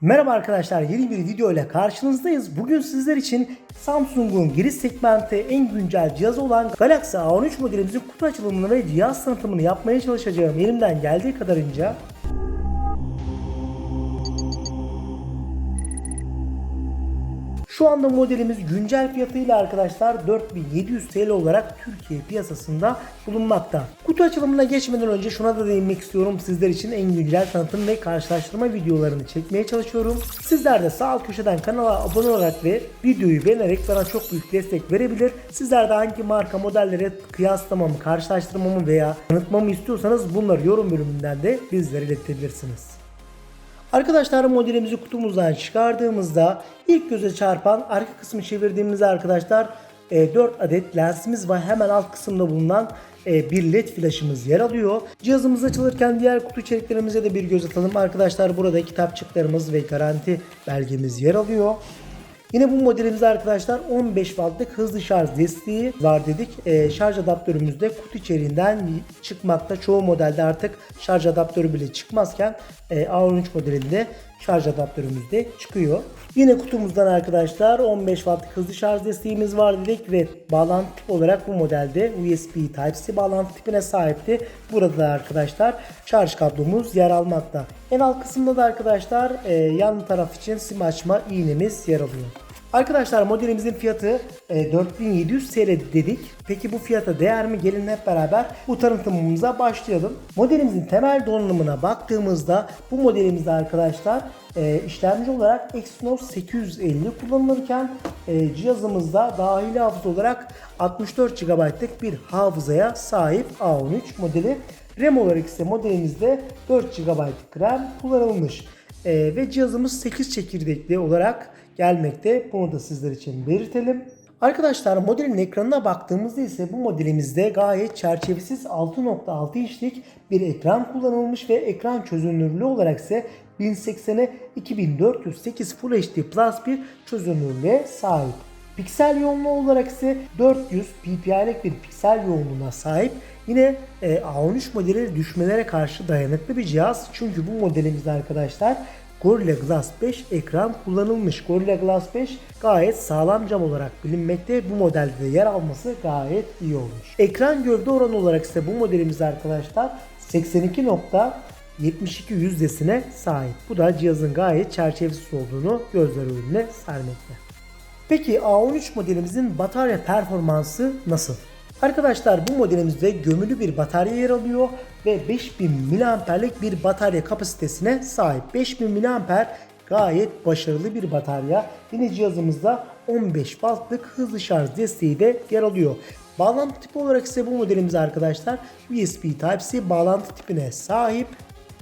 Merhaba arkadaşlar yeni bir video ile karşınızdayız. Bugün sizler için Samsung'un giriş segmenti en güncel cihazı olan Galaxy A13 modelimizin kutu açılımını ve cihaz tanıtımını yapmaya çalışacağım elimden geldiği kadarınca. Şu anda modelimiz güncel fiyatıyla arkadaşlar 4700 TL olarak Türkiye piyasasında bulunmakta. Kutu açılımına geçmeden önce şuna da değinmek istiyorum. Sizler için en güncel tanıtım ve karşılaştırma videolarını çekmeye çalışıyorum. Sizler de sağ köşeden kanala abone olarak ve videoyu beğenerek bana çok büyük destek verebilir. Sizler de hangi marka modellere kıyaslamamı, karşılaştırmamı veya tanıtmamı istiyorsanız bunları yorum bölümünden de bizlere iletebilirsiniz. Arkadaşlar modelimizi kutumuzdan çıkardığımızda ilk göze çarpan arka kısmı çevirdiğimizde arkadaşlar 4 adet lensimiz var. Hemen alt kısımda bulunan e, bir led flaşımız yer alıyor. Cihazımız açılırken diğer kutu içeriklerimize de bir göz atalım. Arkadaşlar burada kitapçıklarımız ve garanti belgemiz yer alıyor. Yine bu modelimizde arkadaşlar 15 wattlık hızlı şarj desteği var dedik. Ee, şarj adaptörümüz de kutu içeriğinden çıkmakta. Çoğu modelde artık şarj adaptörü bile çıkmazken e, A13 modelinde şarj adaptörümüz de çıkıyor. Yine kutumuzdan arkadaşlar 15 wattlık hızlı şarj desteğimiz var dedik ve bağlantı tip olarak bu modelde USB Type-C bağlantı tipine sahipti. Burada da arkadaşlar şarj kablomuz yer almakta. En alt kısımda da arkadaşlar e, yan taraf için sim açma iğnemiz yer alıyor. Arkadaşlar modelimizin fiyatı e, 4700 TL dedik. Peki bu fiyata değer mi? Gelin hep beraber bu tanıtımımıza başlayalım. Modelimizin temel donanımına baktığımızda bu modelimizde arkadaşlar e, işlemci olarak Exynos 850 kullanılırken e, cihazımızda dahili hafıza olarak 64 GB'lık bir hafızaya sahip A13 modeli. RAM olarak ise modelimizde 4 GB RAM kullanılmış. E, ve cihazımız 8 çekirdekli olarak gelmekte. Bunu da sizler için belirtelim. Arkadaşlar modelin ekranına baktığımızda ise bu modelimizde gayet çerçevesiz 6.6 inçlik bir ekran kullanılmış ve ekran çözünürlüğü olarak ise 1080'e 2408 Full HD Plus bir çözünürlüğe sahip. Piksel yoğunluğu olarak ise 400 ppi'lik bir piksel yoğunluğuna sahip. Yine e, A13 modeli düşmelere karşı dayanıklı bir cihaz. Çünkü bu modelimizde arkadaşlar Gorilla Glass 5 ekran kullanılmış. Gorilla Glass 5 gayet sağlam cam olarak bilinmekte. Bu modelde de yer alması gayet iyi olmuş. Ekran gövde oranı olarak ise bu modelimizde arkadaşlar 82.72 yüzdesine sahip. Bu da cihazın gayet çerçevesiz olduğunu gözler önüne sermekte. Peki A13 modelimizin batarya performansı nasıl? Arkadaşlar bu modelimizde gömülü bir batarya yer alıyor ve 5000 mAh'lik bir batarya kapasitesine sahip. 5000 mAh gayet başarılı bir batarya. Yine cihazımızda 15 wattlık hızlı şarj desteği de yer alıyor. Bağlantı tipi olarak ise bu modelimiz arkadaşlar USB Type-C bağlantı tipine sahip.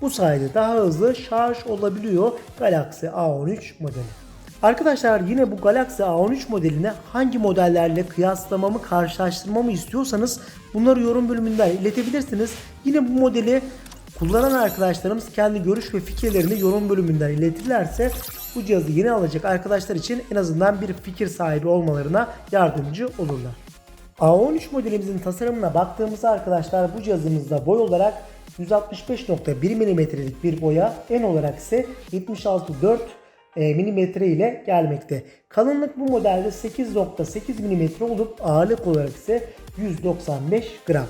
Bu sayede daha hızlı şarj olabiliyor Galaxy A13 modeli. Arkadaşlar yine bu Galaxy A13 modeline hangi modellerle kıyaslamamı, karşılaştırmamı istiyorsanız bunları yorum bölümünden iletebilirsiniz. Yine bu modeli kullanan arkadaşlarımız kendi görüş ve fikirlerini yorum bölümünden iletirlerse bu cihazı yeni alacak arkadaşlar için en azından bir fikir sahibi olmalarına yardımcı olurlar. A13 modelimizin tasarımına baktığımızda arkadaşlar bu cihazımızda boy olarak 165.1 mm'lik bir boya, en olarak ise 76.4 milimetre ile gelmekte. Kalınlık bu modelde 8.8 milimetre olup ağırlık olarak ise 195 gram.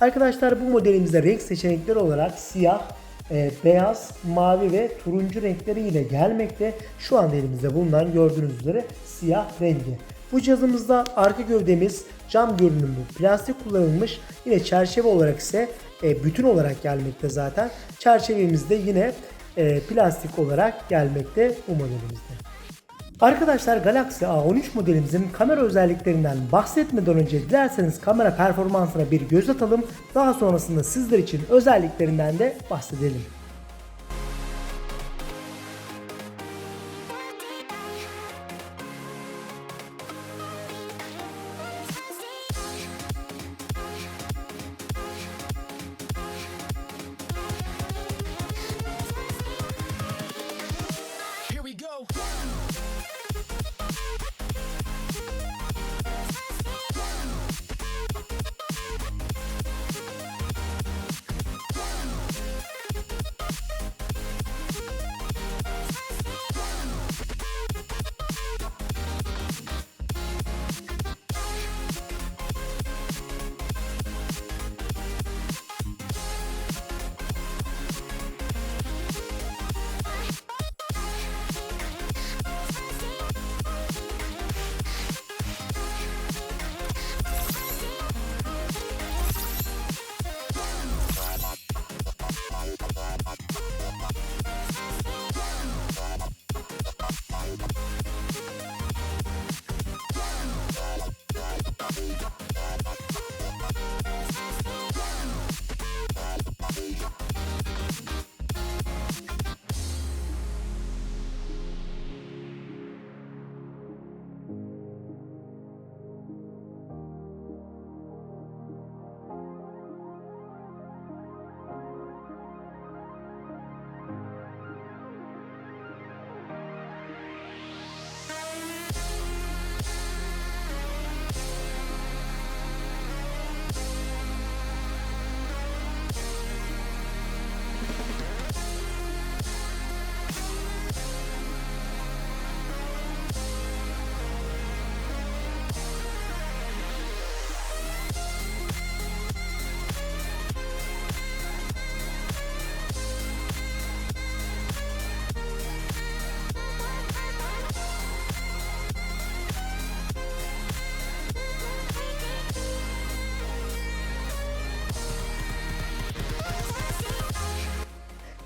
Arkadaşlar bu modelimizde renk seçenekleri olarak siyah, e, beyaz, mavi ve turuncu renkleri ile gelmekte. Şu anda elimizde bulunan gördüğünüz üzere siyah rengi. Bu cihazımızda arka gövdemiz cam görünümlü plastik kullanılmış. Yine çerçeve olarak ise e, bütün olarak gelmekte zaten. Çerçevemizde yine e, plastik olarak gelmekte bu modelimizde. Arkadaşlar Galaxy A13 modelimizin kamera özelliklerinden bahsetmeden önce dilerseniz kamera performansına bir göz atalım. Daha sonrasında sizler için özelliklerinden de bahsedelim.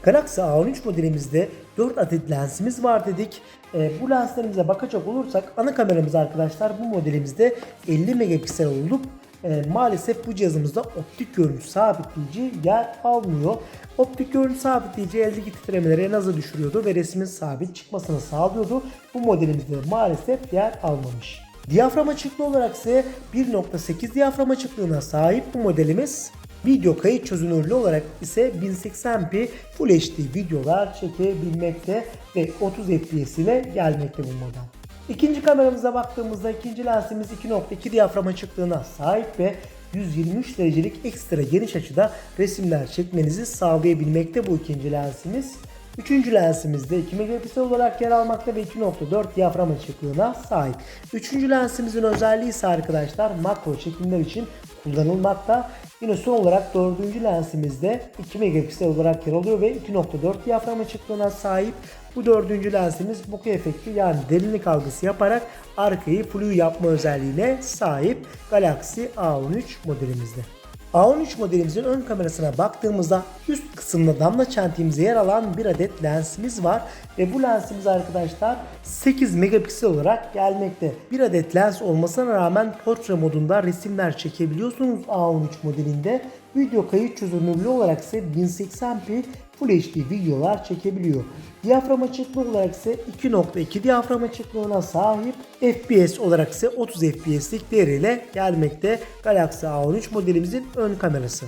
Galaxy A13 modelimizde 4 adet lensimiz var dedik. Ee, bu lenslerimize bakacak olursak ana kameramız arkadaşlar bu modelimizde 50 megapiksel olup e, maalesef bu cihazımızda optik görüntü sabitleyici yer almıyor. Optik görüntü sabitleyici eldeki titremeleri en aza düşürüyordu ve resmin sabit çıkmasını sağlıyordu. Bu modelimizde maalesef yer almamış. Diyafram açıklığı olarak ise 1.8 diyafram açıklığına sahip bu modelimiz Video kayıt çözünürlüğü olarak ise 1080p Full HD videolar çekebilmekte ve 30 FPS ile gelmekte bu model. İkinci kameramıza baktığımızda ikinci lensimiz 2.2 diyafram açıklığına sahip ve 123 derecelik ekstra geniş açıda resimler çekmenizi sağlayabilmekte bu ikinci lensimiz. Üçüncü lensimizde 2 megapiksel olarak yer almakta ve 2.4 diyafram açıklığına sahip. Üçüncü lensimizin özelliği ise arkadaşlar makro çekimler için kullanılmakta. Yine son olarak dördüncü lensimizde 2 megapiksel olarak yer alıyor ve 2.4 diyafram açıklığına sahip. Bu dördüncü lensimiz bokeh efekti yani derinlik algısı yaparak arkayı flu yapma özelliğine sahip Galaxy A13 modelimizde. A13 modelimizin ön kamerasına baktığımızda üst kısımda damla çentiğimize yer alan bir adet lensimiz var ve bu lensimiz arkadaşlar 8 megapiksel olarak gelmekte. Bir adet lens olmasına rağmen portre modunda resimler çekebiliyorsunuz A13 modelinde. Video kayıt çözünürlüğü olarak ise 1080p Full HD videolar çekebiliyor. Diyafram açıklığı olarak ise 2.2 diyafram açıklığına sahip. FPS olarak ise 30 FPS'lik değeriyle gelmekte Galaxy A13 modelimizin ön kamerası.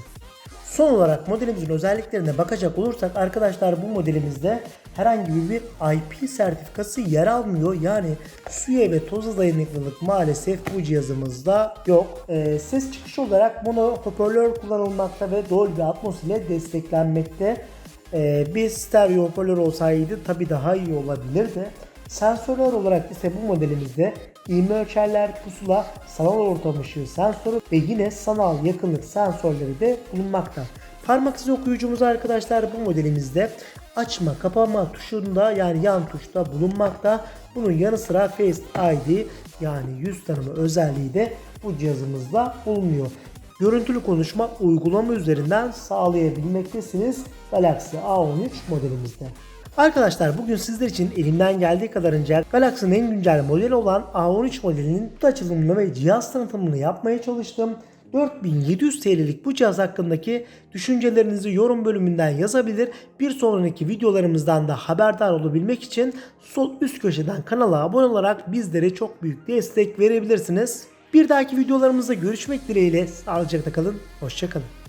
Son olarak modelimizin özelliklerine bakacak olursak arkadaşlar bu modelimizde herhangi bir IP sertifikası yer almıyor. Yani suya ve toza dayanıklılık maalesef bu cihazımızda yok. Ee, ses çıkışı olarak mono hoparlör kullanılmakta ve Dolby Atmos ile desteklenmekte. Ee, bir stereo hoparlör olsaydı tabi daha iyi olabilirdi. Sensörler olarak ise bu modelimizde ivme ölçerler, pusula, sanal ortam ışığı sensörü ve yine sanal yakınlık sensörleri de bulunmakta. Parmak izi okuyucumuz arkadaşlar bu modelimizde açma kapama tuşunda yani yan tuşta bulunmakta. Bunun yanı sıra Face ID yani yüz tanıma özelliği de bu cihazımızda bulunuyor. Görüntülü konuşma uygulama üzerinden sağlayabilmektesiniz Galaxy A13 modelimizde. Arkadaşlar bugün sizler için elimden geldiği kadarınca Galaxy'nin en güncel modeli olan A13 modelinin kutu açılımını ve cihaz tanıtımını yapmaya çalıştım. 4700 TL'lik bu cihaz hakkındaki düşüncelerinizi yorum bölümünden yazabilir. Bir sonraki videolarımızdan da haberdar olabilmek için sol üst köşeden kanala abone olarak bizlere çok büyük destek verebilirsiniz. Bir dahaki videolarımızda görüşmek dileğiyle sağlıcakla kalın, hoşçakalın.